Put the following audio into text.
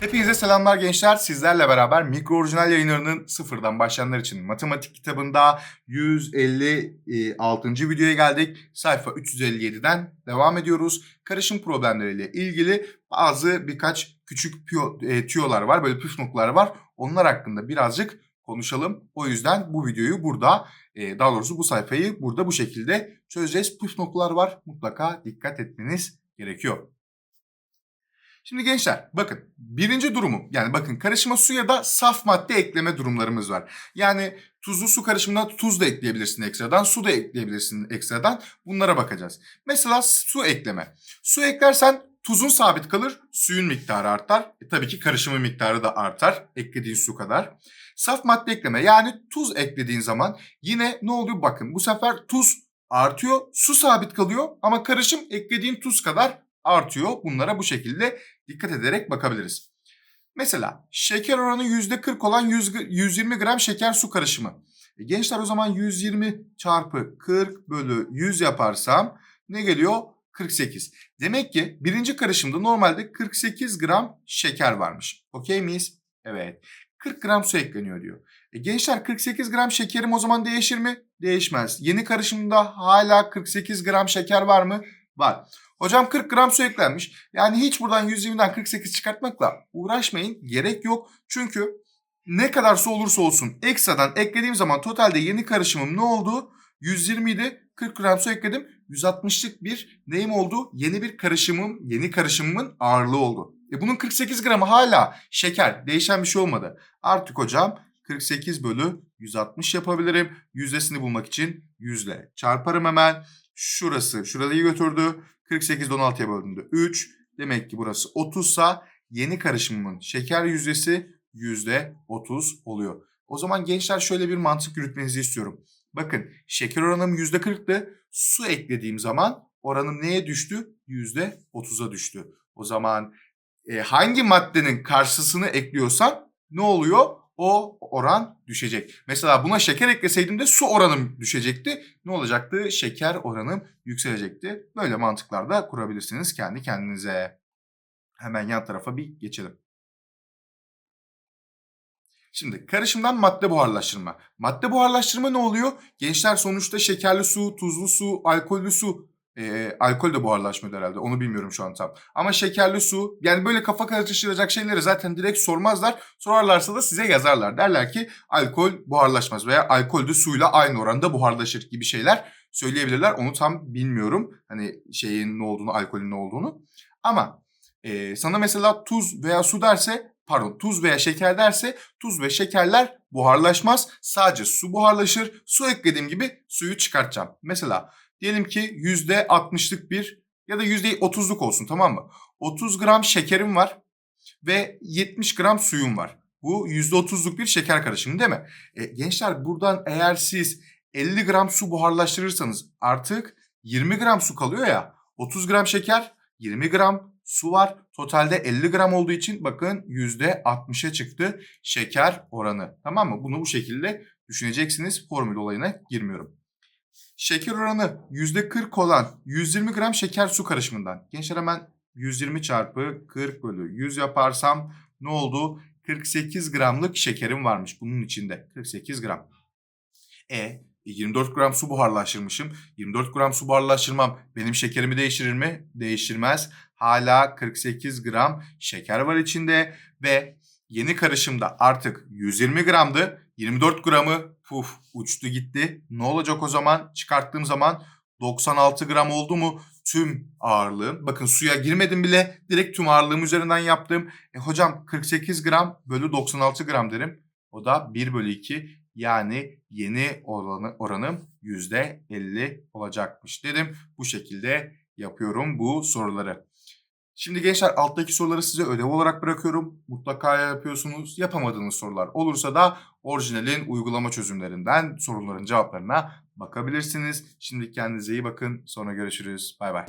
Hepinize selamlar gençler. Sizlerle beraber mikro orijinal yayınlarının sıfırdan başlayanlar için matematik kitabında 156. videoya geldik. Sayfa 357'den devam ediyoruz. Karışım problemleriyle ilgili bazı birkaç küçük e, tüyolar var. Böyle püf noktalar var. Onlar hakkında birazcık konuşalım. O yüzden bu videoyu burada, e, daha doğrusu bu sayfayı burada bu şekilde çözeceğiz. Püf noktalar var. Mutlaka dikkat etmeniz gerekiyor. Şimdi gençler bakın birinci durumu yani bakın karışıma su ya da saf madde ekleme durumlarımız var. Yani tuzlu su karışımına tuz da ekleyebilirsin ekstradan, su da ekleyebilirsin ekstradan. Bunlara bakacağız. Mesela su ekleme. Su eklersen tuzun sabit kalır, suyun miktarı artar. E, tabii ki karışımın miktarı da artar eklediğin su kadar. Saf madde ekleme yani tuz eklediğin zaman yine ne oluyor bakın bu sefer tuz artıyor, su sabit kalıyor ama karışım eklediğin tuz kadar artıyor. Bunlara bu şekilde dikkat ederek bakabiliriz. Mesela şeker oranı %40 olan 100, 120 gram şeker su karışımı. E gençler o zaman 120 çarpı 40 bölü 100 yaparsam ne geliyor? 48. Demek ki birinci karışımda normalde 48 gram şeker varmış. Okey miyiz? Evet. 40 gram su ekleniyor diyor. E gençler 48 gram şekerim o zaman değişir mi? Değişmez. Yeni karışımda hala 48 gram şeker var mı? Var. Hocam 40 gram su eklenmiş. Yani hiç buradan 120'den 48 çıkartmakla uğraşmayın. Gerek yok. Çünkü ne kadar su olursa olsun ekstradan eklediğim zaman totalde yeni karışımım ne oldu? 120 idi. 40 gram su ekledim. 160'lık bir neyim oldu? Yeni bir karışımım, yeni karışımımın ağırlığı oldu. E bunun 48 gramı hala şeker. Değişen bir şey olmadı. Artık hocam 48 bölü 160 yapabilirim. Yüzdesini bulmak için yüzle çarparım hemen. Şurası şurayı götürdü. 48 16'ya böldüğümde 3. Demek ki burası 30 sa yeni karışımımın şeker yüzdesi %30 oluyor. O zaman gençler şöyle bir mantık yürütmenizi istiyorum. Bakın şeker oranım %40'tı. Su eklediğim zaman oranım neye düştü? %30'a düştü. O zaman e, hangi maddenin karşısını ekliyorsan ne oluyor? O oran düşecek. Mesela buna şeker ekleseydim de su oranım düşecekti. Ne olacaktı? Şeker oranım yükselecekti. Böyle mantıklar da kurabilirsiniz kendi kendinize. Hemen yan tarafa bir geçelim. Şimdi karışımdan madde buharlaştırma. Madde buharlaştırma ne oluyor? Gençler sonuçta şekerli su, tuzlu su, alkollü su e, alkol de buharlaşmıyor herhalde. Onu bilmiyorum şu an tam. Ama şekerli su yani böyle kafa karıştıracak şeyleri zaten direkt sormazlar. Sorarlarsa da size yazarlar. Derler ki alkol buharlaşmaz veya alkol de suyla aynı oranda buharlaşır gibi şeyler söyleyebilirler. Onu tam bilmiyorum. Hani şeyin ne olduğunu, alkolün ne olduğunu. Ama e, sana mesela tuz veya su derse pardon tuz veya şeker derse tuz ve şekerler buharlaşmaz. Sadece su buharlaşır. Su eklediğim gibi suyu çıkartacağım. Mesela Diyelim ki %60'lık bir ya da %30'luk olsun tamam mı? 30 gram şekerim var ve 70 gram suyum var. Bu %30'luk bir şeker karışımı değil mi? E, gençler buradan eğer siz 50 gram su buharlaştırırsanız artık 20 gram su kalıyor ya. 30 gram şeker, 20 gram su var. Totalde 50 gram olduğu için bakın %60'a çıktı şeker oranı. Tamam mı? Bunu bu şekilde düşüneceksiniz. Formül olayına girmiyorum. Şeker oranı %40 olan 120 gram şeker su karışımından. Gençler hemen 120 çarpı 40 bölü 100 yaparsam ne oldu? 48 gramlık şekerim varmış bunun içinde. 48 gram. E 24 gram su buharlaştırmışım. 24 gram su buharlaştırmam benim şekerimi değiştirir mi? Değiştirmez. Hala 48 gram şeker var içinde ve yeni karışımda artık 120 gramdı. 24 gramı puf uçtu gitti. Ne olacak o zaman? Çıkarttığım zaman 96 gram oldu mu tüm ağırlığım. Bakın suya girmedim bile direkt tüm ağırlığım üzerinden yaptım. E hocam 48 gram bölü 96 gram derim. O da 1 bölü 2 yani yeni oranı, oranım %50 olacakmış dedim. Bu şekilde yapıyorum bu soruları. Şimdi gençler alttaki soruları size ödev olarak bırakıyorum. Mutlaka yapıyorsunuz. Yapamadığınız sorular olursa da orijinalin uygulama çözümlerinden sorunların cevaplarına bakabilirsiniz. Şimdi kendinize iyi bakın. Sonra görüşürüz. Bay bay.